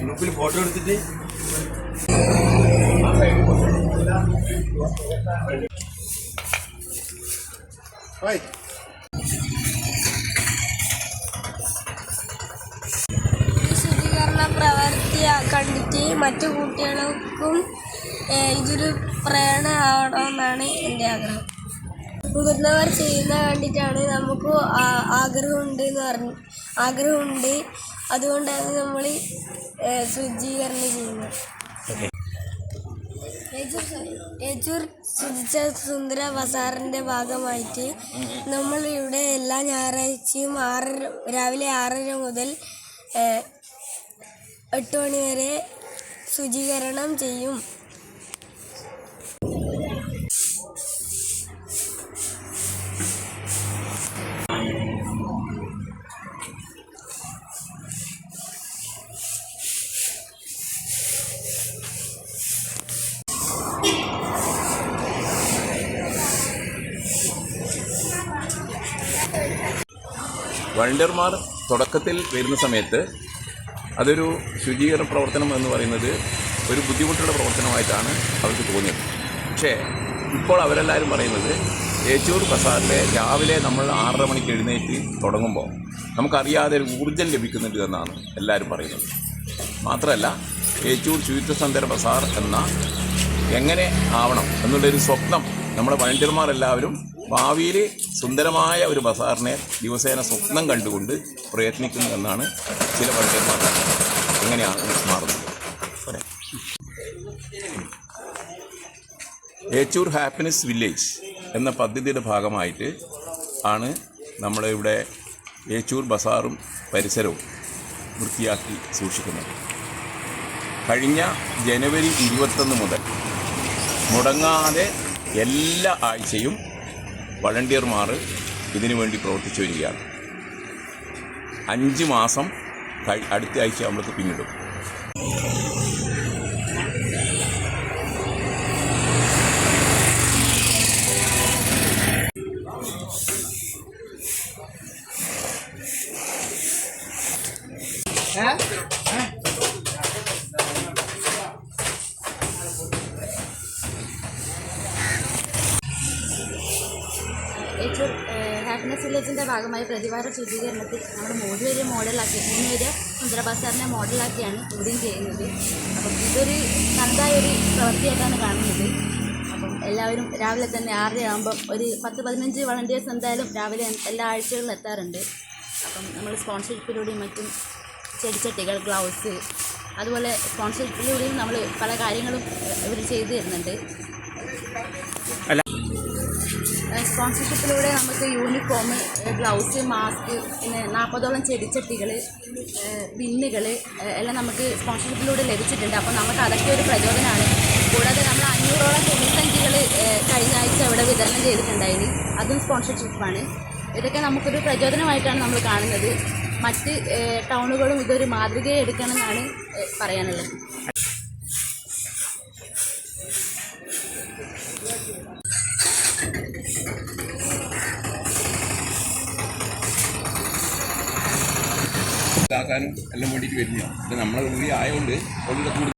ഗ്രൂപ്പിൽ ഫോട്ടോ എടുത്തിട്ട്. ശുചീകരണ പ്രവൃത്തി കണ്ടിട്ട് മറ്റു കുട്ടികൾക്കും ഇതൊരു പ്രേരണ ആവണമെന്നാണ് എന്റെ ആഗ്രഹം. മുതിർന്നവർ ചെയ്യുന്ന കണ്ടിട്ടാണ് നമുക്ക് ആഗ്രഹമുണ്ട് എന്ന് പറഞ്ഞു ആഗ്രഹമുണ്ട്. അതുകൊണ്ടാണ് നമ്മൾ ശുചീകരണം ചെയ്യുന്നത്. യേച്ചൂർ ശുചിച്ച സുന്ദര ബസാറിന്റെ ഭാഗമായിട്ട് നമ്മൾ ഇവിടെ എല്ലാ ഞായറാഴ്ചയും ആറര രാവിലെ ആറര മുതൽ എട്ട് മണി വരെ ശുചീകരണം ചെയ്യും. വളണ്ടിയർമാർ തുടക്കത്തിൽ വരുന്ന സമയത്ത് അതൊരു ശുചീകരണ പ്രവർത്തനം എന്ന് പറയുന്നത് ഒരു ബുദ്ധിമുട്ടുള്ള പ്രവർത്തനമായിട്ടാണ് അവർക്ക് തോന്നിയത്. പക്ഷേ ഇപ്പോൾ അവരെല്ലാവരും പറയുന്നത് ഏച്ചൂർ ബസാറിലെ രാവിലെ നമ്മൾ ആറര മണിക്ക് എഴുന്നേറ്റ് തുടങ്ങുമ്പോൾ നമുക്കറിയാതെ ഒരു ഊർജം ലഭിക്കുന്നുണ്ട് എന്നാണ് എല്ലാവരും പറയുന്നത്. മാത്രമല്ല ഏച്ചൂർ ശുചിത്വ സന്ദര ബസാർ എന്ന എങ്ങനെ ആവണം എന്നുള്ളൊരു സ്വപ്നം നമ്മുടെ വളണ്ടിയർമാർ എല്ലാവരും ഭാവിയിൽ സുന്ദരമായ ഒരു ബസാറിനെ ദിവസേന സ്വപ്നം കണ്ടുകൊണ്ട് പ്രയത്നിക്കുന്നു എന്നാണ് ചില വളണ്ടിയർമാർ എങ്ങനെയാണ് മാറുന്നത്. ഏച്ചൂർ ഹാപ്പിനെസ് വില്ലേജ് എന്ന പദ്ധതിയുടെ ഭാഗമായിട്ട് ആണ് നമ്മളിവിടെ ഏച്ചൂർ ബസാറും പരിസരവും വൃത്തിയാക്കി സൂക്ഷിക്കുന്നത് കഴിഞ്ഞ ജനുവരി ഇരുപത്തൊന്ന് മുതൽ മുടങ്ങാതെ എല്ലാ ആഴ്ചയും വളണ്ടിയർമാർ ഇതിനു വേണ്ടി പ്രവർത്തിച്ചു വരികയാണ്. അഞ്ച് മാസം അടുത്ത ആഴ്ച നമ്മൾക്ക് പിന്നിടും. ഏറ്റവും ഹാപ്പിനെസ് വില്ലേജിന്റെ ഭാഗമായി പ്രതിവാര ശുചീകരണത്തിൽ നമ്മൾ മൂന്ന് പേര് മോഡലാക്കി മൂന്ന് പേര് സുന്ദര സാറിനെ മോഡലാക്കിയാണ് ഇവിടെയും ചെയ്യുന്നത്. അപ്പം ഇതൊരു നന്നായ ഒരു പ്രവൃത്തിയായിട്ടാണ് കാണുന്നത്. അപ്പം എല്ലാവരും രാവിലെ തന്നെ ആറരയാകുമ്പം ഒരു പത്ത് പതിനഞ്ച് വളണ്ടിയേഴ്സ് എന്തായാലും രാവിലെ എല്ലാ ആഴ്ചകളിലും എത്താറുണ്ട്. അപ്പം നമ്മൾ സ്പോൺസർഷിപ്പിലൂടെയും മറ്റും ചെടിച്ചട്ടികൾ ഗ്ലൗസ് അതുപോലെ സ്പോൺസർഷിപ്പിലൂടെയും നമ്മൾ പല കാര്യങ്ങളും ഇവർ ചെയ്തു തരുന്നുണ്ട്. സ്പോൺസർഷിപ്പിലൂടെ നമുക്ക് യൂണിഫോം ഗ്ലൗസ് മാസ്ക് പിന്നെ നാൽപ്പതോളം ചെടിച്ചട്ടികൾ ബിന്നുകൾ എല്ലാം നമുക്ക് സ്പോൺസർഷിപ്പിലൂടെ ലഭിച്ചിട്ടുണ്ട്. അപ്പോൾ നമുക്ക് അതൊക്കെ ഒരു പ്രചോദനമാണ്. കൂടാതെ നമ്മൾ അഞ്ഞൂറോളം തുണിസഞ്ചികൾ കഴിഞ്ഞ ആഴ്ച ഇവിടെ വിതരണം ചെയ്തിട്ടുണ്ടായിരുന്നു അതും സ്പോൺസർഷിപ്പാണ് ഇതൊക്കെ നമുക്കൊരു പ്രചോദനമായിട്ടാണ് നമ്മൾ കാണുന്നത്. മറ്റ് ടൗണുകളും ഇതൊരു മാതൃകയെ പറയാനുള്ളത്. ഇതാക്കാനും എല്ലാം വേണ്ടിയിട്ട് വരുന്നതാണ്. നമ്മളെ കൂടി ആയതുകൊണ്ട്